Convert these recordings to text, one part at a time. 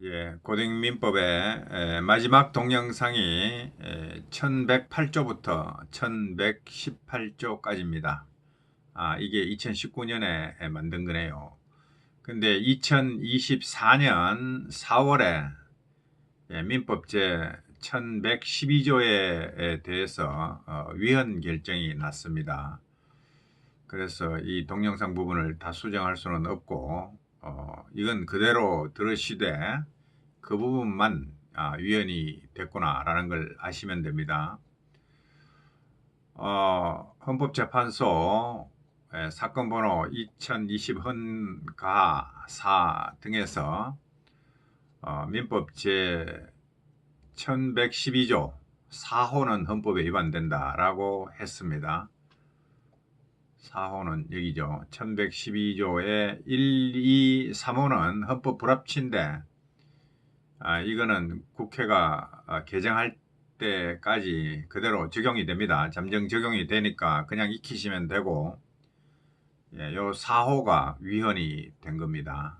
예, 고등민법의 에, 마지막 동영상이 1108조부터 1118조까지입니다. 아, 이게 2019년에 만든 거네요. 근데 2024년 4월에 예, 민법 제 1112조에 대해서 어, 위헌 결정이 났습니다. 그래서 이 동영상 부분을 다 수정할 수는 없고 어, 이건 그대로 들으시되 그 부분만 아, 위헌이 됐구나라는 걸 아시면 됩니다. 어, 헌법재판소 에, 사건 번호 2020 헌가 4 등에서 어, 민법 제 1112조 4호는 헌법에 위반된다라고 했습니다. 4호는 여기죠. 1112조의 1, 2, 3호는 헌법 불합치인데 아, 이거는 국회가 아, 개정할 때까지 그대로 적용이 됩니다. 잠정 적용이 되니까 그냥 익히시면 되고 예, 요 4호가 위헌이 된 겁니다.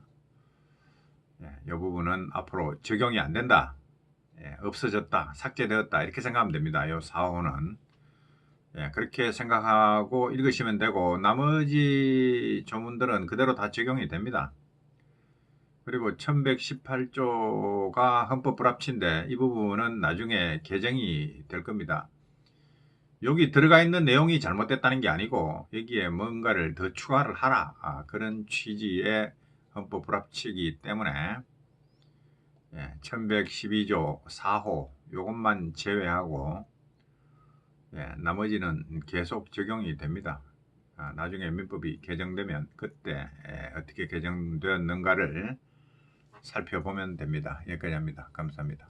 예, 이 부분은 앞으로 적용이 안 된다. 예, 없어졌다. 삭제되었다. 이렇게 생각하면 됩니다. 요 4호는. 예, 그렇게 생각하고 읽으시면 되고 나머지 조문들은 그대로 다 적용이 됩니다. 그리고 1118조가 헌법 불합치인데 이 부분은 나중에 개정이 될 겁니다. 여기 들어가 있는 내용이 잘못됐다는 게 아니고 여기에 뭔가를 더 추가를 하라 아, 그런 취지의 헌법 불합치이기 때문에 예, 1112조 4호 요것만 제외하고 예, 나머지는 계속 적용이 됩니다. 아, 나중에 민법이 개정되면 그때 예, 어떻게 개정되었는가를 살펴보면 됩니다. 여기까지 합니다. 감사합니다.